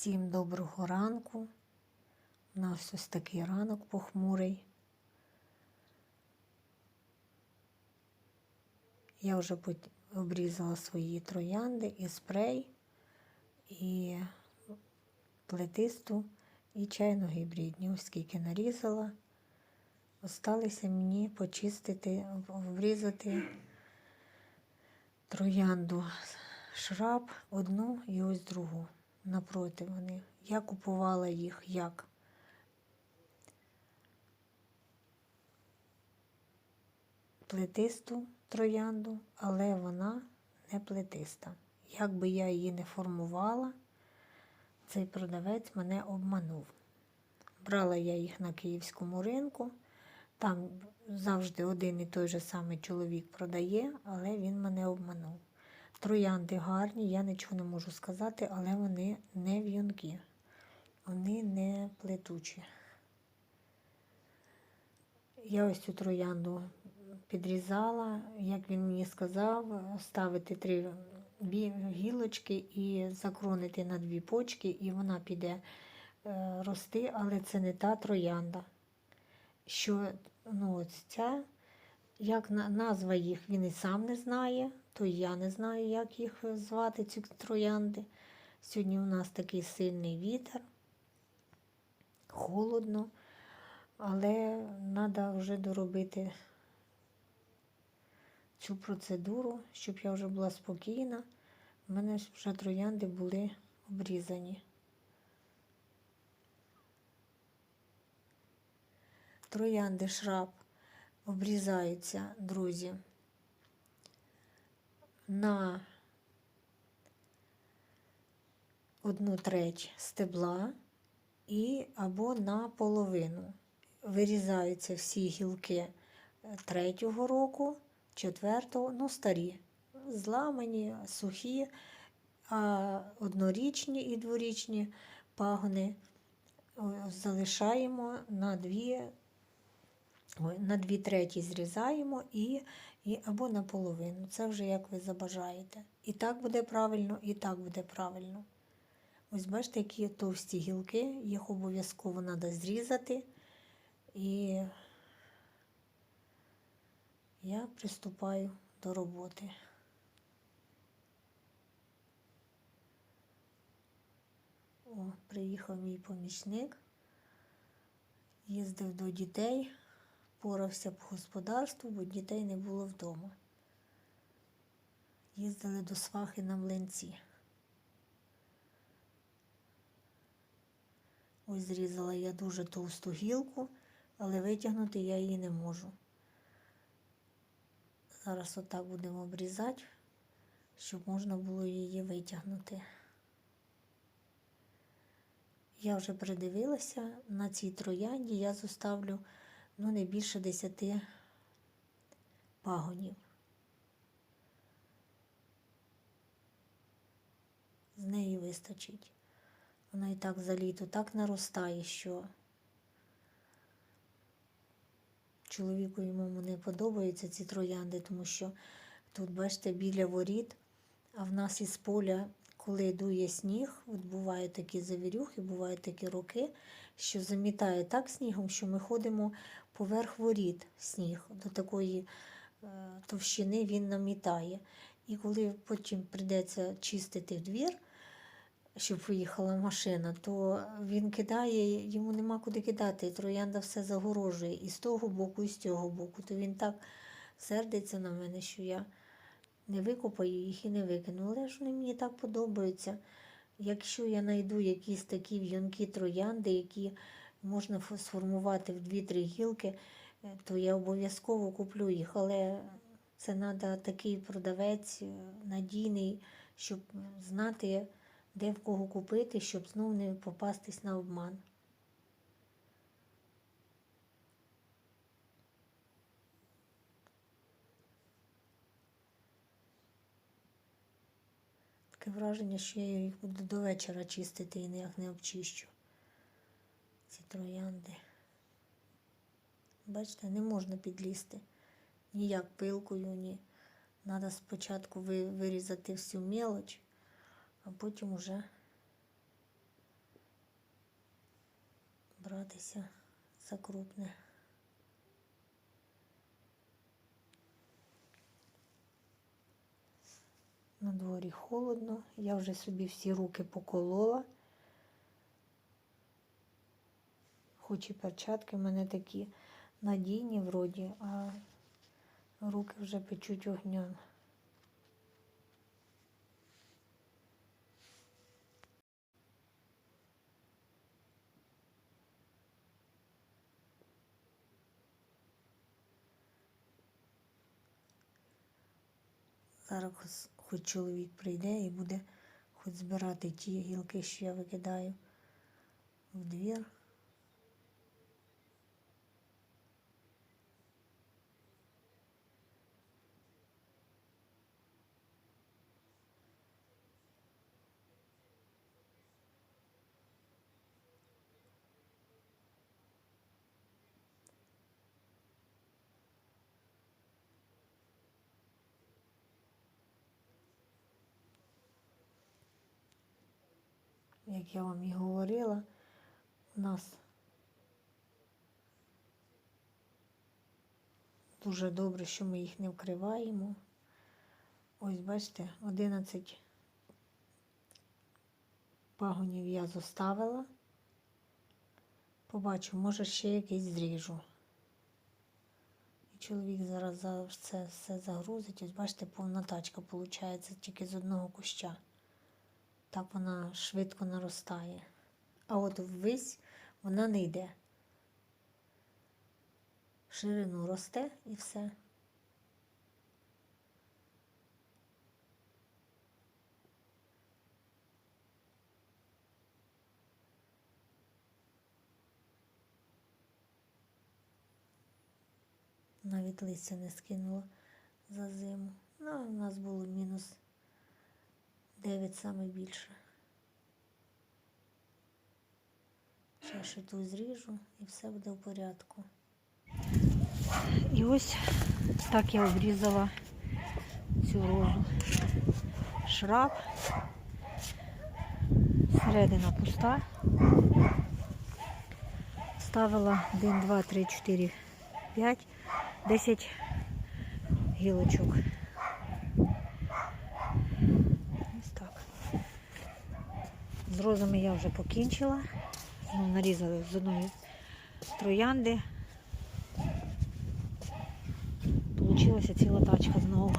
Всім доброго ранку. У нас ось такий ранок похмурий. Я вже обрізала свої троянди і спрей, і плетисту, і чайну гібридні. Ось скільки нарізала. Осталося мені почистити, обрізати троянду шраб одну і ось другу напроти вони. Я купувала їх як плетисту троянду, але вона не плетиста. Як би я її не формувала, цей продавець мене обманув. Брала я їх на київському ринку. Там завжди один і той же самий чоловік продає, але він мене обманув. Троянди гарні, я нічого не можу сказати, але вони не в'юнкі. Вони не плетучі. Я ось цю троянду підрізала, як він мені сказав, ставити три гілочки і закронити на дві почки, і вона піде е, рости, але це не та троянда. Що ну, ось ця, як назва їх він і сам не знає, то я не знаю, як їх звати, ці троянди. Сьогодні у нас такий сильний вітер, холодно, але треба вже доробити цю процедуру, щоб я вже була спокійна. У мене вже троянди були обрізані. Троянди шраб обрізаються, друзі, на одну треть стебла і або на половину. Вирізаються всі гілки е, третього року, четвертого, ну старі, зламані, сухі, а однорічні і дворічні пагони залишаємо на дві, на дві треті зрізаємо і, або на половину. Це вже як ви забажаєте. І так буде правильно, і так буде правильно. Ось бачите, які товсті гілки, їх обов'язково треба зрізати. І я приступаю до роботи. О, приїхав мій помічник, їздив до дітей, порався по господарству, бо дітей не було вдома. Їздили до свахи на млинці. Ось зрізала я дуже товсту гілку, але витягнути я її не можу. Зараз отак будемо обрізати, щоб можна було її витягнути. Я вже придивилася, на цій троянді я зоставлю ну, не більше 10 пагонів. З неї вистачить. Вона і так за літо так наростає, що чоловіку і моєму не подобаються ці троянди, тому що тут, бачите, біля воріт, а в нас із поля, коли дує сніг, от бувають такі завірюхи, бувають такі роки, що замітає так снігом, що ми ходимо поверх воріт сніг, до такої е, товщини він намітає. І коли потім прийдеться чистити двір, щоб виїхала машина, то він кидає, йому нема куди кидати, і троянда все загорожує і з того боку, і з цього боку. То він так сердиться на мене, що я не викопаю їх і не викину. Але ж вони мені так подобаються. Якщо я знайду якісь такі в'юнкі троянди, які можна сформувати в дві-три гілки, е, то я обов'язково куплю їх. Але це треба такий продавець е, надійний, щоб знати, де в кого купити, щоб знов не попастись на обман. Таке враження, що я їх буду до вечора чистити і не обчищу. Троянди. Бачите, не можна підлізти ніяк пилкою, ні. Треба спочатку вирізати всю мелоч, а потім уже братися за крупне. На дворі холодно, я вже собі всі руки поколола. Хоч і перчатки в мене такі надійні вроді, а руки вже печуть огнем. Зараз хоч чоловік прийде і буде хоч збирати ті гілки, що я викидаю в двір. Як я вам і говорила, у нас дуже добре, що ми їх не вкриваємо. Ось бачите, 11 пагонів я зоставила. Побачу, може ще якийсь зріжу. І чоловік зараз за це все загрузить. Ось бачите, повна тачка виходить тільки з одного куща. Так вона швидко наростає. А от ввись вона не йде. Ширину росте і все. Навіть листя не скинула за зиму. Ну, у нас було мінус 9 саме більше. Ще ту зріжу і все буде в порядку. І ось так я обрізала цю розу. Шраб. Середина пуста. Ставила 1, 2, 3, 4, 5, 10 гілочок. З розами я вже покінчила. Ну, нарізала з одної троянди. Получилася ціла тачка знову.